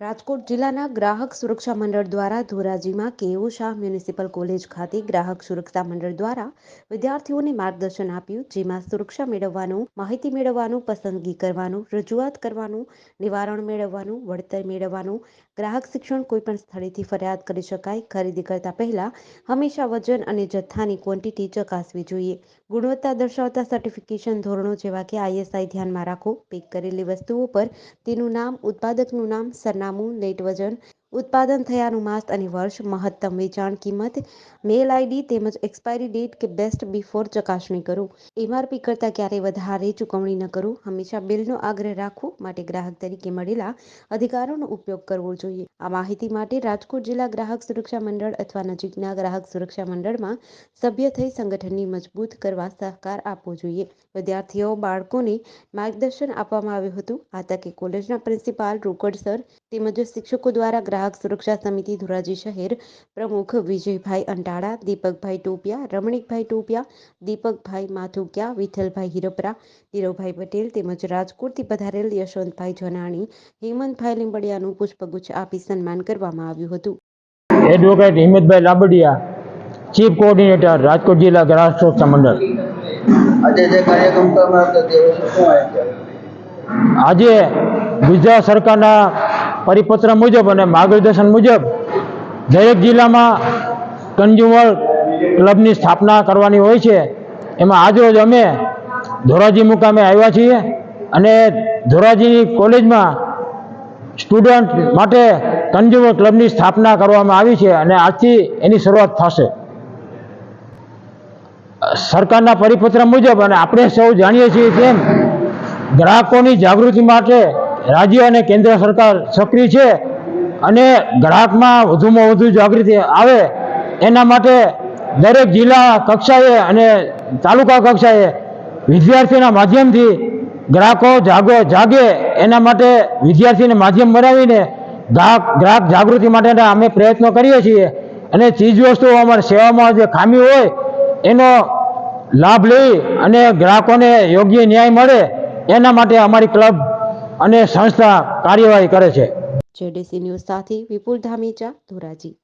રાજકોટ જિલ્લાના ગ્રાહક સુરક્ષા મંડળ દ્વારા ધોરાજીમાં K O Shah municipal college ખાતે ગ્રાહક સુરક્ષા મંડળ દ્વારા વિદ્યાર્થીઓને માર્ગદર્શન આપ્યું, જેમાં સુરક્ષા મેળવવાનું, માહિતી મેળવવાનું, પસંદગી કરવાનું, રજૂઆત કરવાનું, નિવારણ મેળવવાનું, વળતર મેળવવાનું, ગ્રાહક શિક્ષણ કોઈપણ સ્થળેથી ફરિયાદ કરી શકાય. ખરીદી કરતા પહેલા હંમેશા વજન અને જથ્થાની ક્વોન્ટિટી ચકાસવી જોઈએ. ગુણવત્તા દર્શાવતા સર્ટિફિકેશન ધોરણો જેવા કે આઈએસઆઈ ધ્યાનમાં રાખો. પેક કરેલી વસ્તુઓ પર તેનું નામ, ઉત્પાદકનું નામ, સરનામું નેટ વજન ઉત્પાદન થયાનું માસ અને વર્ષ મહત્તમ વેચાણ કિંમત, મેલ આઈડી તેમજ એક્સપાયરી ડેટ કે બેસ્ટ બિફોર ચકાસણી કરો. એમઆરપી કરતાં ક્યારેય વધારે ચૂકવણી ન કરો. હંમેશા બિલનો આગ્રહ રાખવો માટે ગ્રાહક તરીકે મળેલા અધિકારોનો ઉપયોગ કરવો જોઈએ. આ માહિતી માટે રાજકોટ જિલ્લા ગ્રાહક સુરક્ષા મંડળ અથવા નજીકના ગ્રાહક સુરક્ષા મંડળમાં સભ્ય થઈ સંગઠનની મજબૂત કરવા સહકાર આપવો જોઈએ. વિદ્યાર્થીઓ, બાળકોને માર્ગદર્શન આપવામાં આવ્યું હતું. આ તકે કોલેજના પ્રિન્સિપાલ રોકડ સર તેમજ શિક્ષકો દ્વારા ગ્રાહક સુરક્ષા સમિતિ ધોરાજી શહેર પ્રમુખ વિજયભાઈ અંટાળા દીપકભાઈ ટોપિયા રમણીકભાઈ ટોપિયા દીપકભાઈ માથુકિયા વિઠ્ઠલભાઈ હિરપરા ધીરુભાઈ પટેલ તેમજ રાજકોટથી પધારેલ યશવંતભાઈ જનાણી હેમંતભાઈ લીંબડિયાનું પુષ્પગુચ્છ આપી સન્માન કરવામાં આવ્યું હતું advocate Himmatbhai Labadiya chief coordinator Rajkot જિલ્લા ગ્રાહક સુરક્ષા મંડળ આજે જે કાર્યક્રમ કરવામાં? આજે ગુજરાત સરકારના પરિપત્ર મુજબ અને માર્ગદર્શન મુજબ દરેક જિલ્લામાં કન્ઝ્યુમર ક્લબની સ્થાપના કરવાની હોય છે. એમાં આજરોજ અમે ધોરાજી મુકામે આવ્યા છીએ અને ધોરાજીની કોલેજમાં સ્ટુડન્ટ માટે કન્ઝ્યુમર ક્લબની સ્થાપના કરવામાં આવી છે અને આજથી એની શરૂઆત થશે. સરકારના પરિપત્ર મુજબ અને આપણે સૌ જાણીએ છીએ તેમ ગ્રાહકોની જાગૃતિ માટે રાજ્ય અને કેન્દ્ર સરકાર સક્રિય છે અને ગ્રાહકમાં વધુમાં વધુ જાગૃતિ આવે, એના માટે દરેક જિલ્લા કક્ષાએ અને તાલુકા કક્ષાએ વિદ્યાર્થીના માધ્યમથી ગ્રાહકો જાગો, જાગે, એના માટે વિદ્યાર્થીને માધ્યમ બનાવીને ગ્રાહક ગ્રાહક જાગૃતિ માટેના અમે પ્રયત્નો કરીએ છીએ અને ચીજ વસ્તુઓ અમારી સેવામાં જે ખામી હોય, એનો લાભ લઈ અને ગ્રાહકોને યોગ્ય ન્યાય મળે, એના માટે અમારી ક્લબ અને સંસ્થા કાર્યવાહી કરે છે. જેડીસી ન્યૂઝ સાથે વિપુલ ધામીચા ધોરાજી.